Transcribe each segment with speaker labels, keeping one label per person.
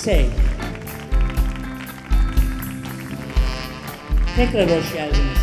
Speaker 1: Say. Tekrar hoş geldiniz.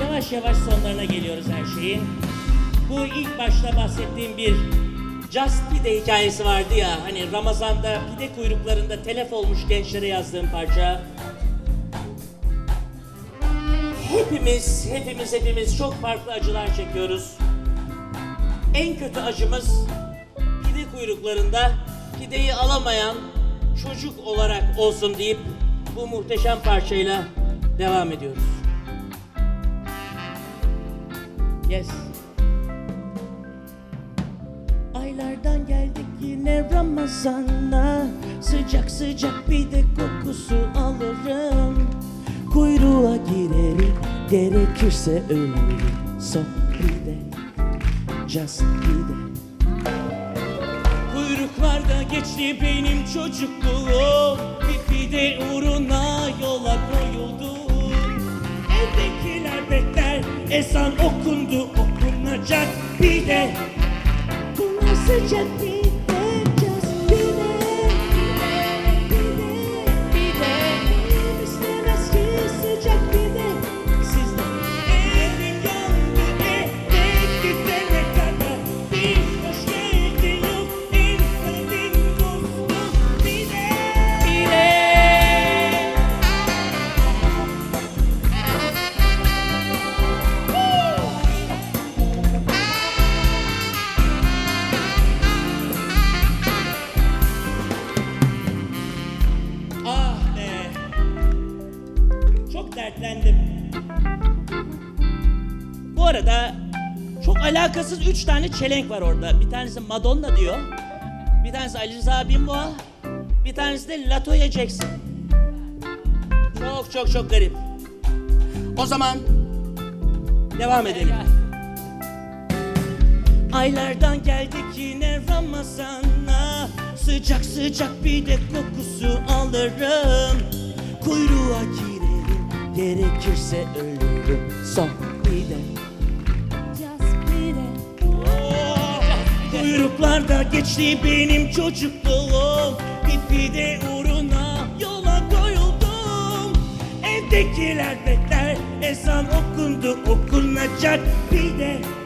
Speaker 1: Yavaş yavaş sonlarına geliyoruz her şeyin. Bu ilk başta bahsettiğim bir Just Pide hikayesi vardı ya. Hani Ramazan'da pide kuyruklarında telef olmuş gençlere yazdığım parça. Hepimiz, hepimiz, hepimiz çok farklı acılar çekiyoruz. En kötü acımız kuyruklarında pideyi alamayan çocuk olarak olsun deyip bu muhteşem parçayla devam ediyoruz. Yes. Aylardan geldik yine Ramazan'a Sıcak sıcak bir de kokusu alırım Kuyruğa girerim gerekirse ölürüm Son bir de just de Kuyruklarda geçti benim çocukluğum. Bir pide uğruna yola koyuldum Evdekiler bekler ezan okundu okunacak pide. Bunlar sıcak pide dertlendim. Bu arada çok alakasız üç tane çelenk var orada. Bir tanesi Madonna diyor. Bir tanesi Ali Rıza Binboğa. Bir tanesi de Latoya Jackson. Çok çok çok garip. O zaman devam edelim. Aylardan geldik yine Ramazan'a Sıcak sıcak bir de kokusu alırım Kuyruğa girerim gerekirse ölürüm Son bir de Oh, Kuyruklarda geçti benim çocukluğum. Bir pide uğruna yola koyuldum. Evdekiler bekler ezan okundu okunacak pide Bunlar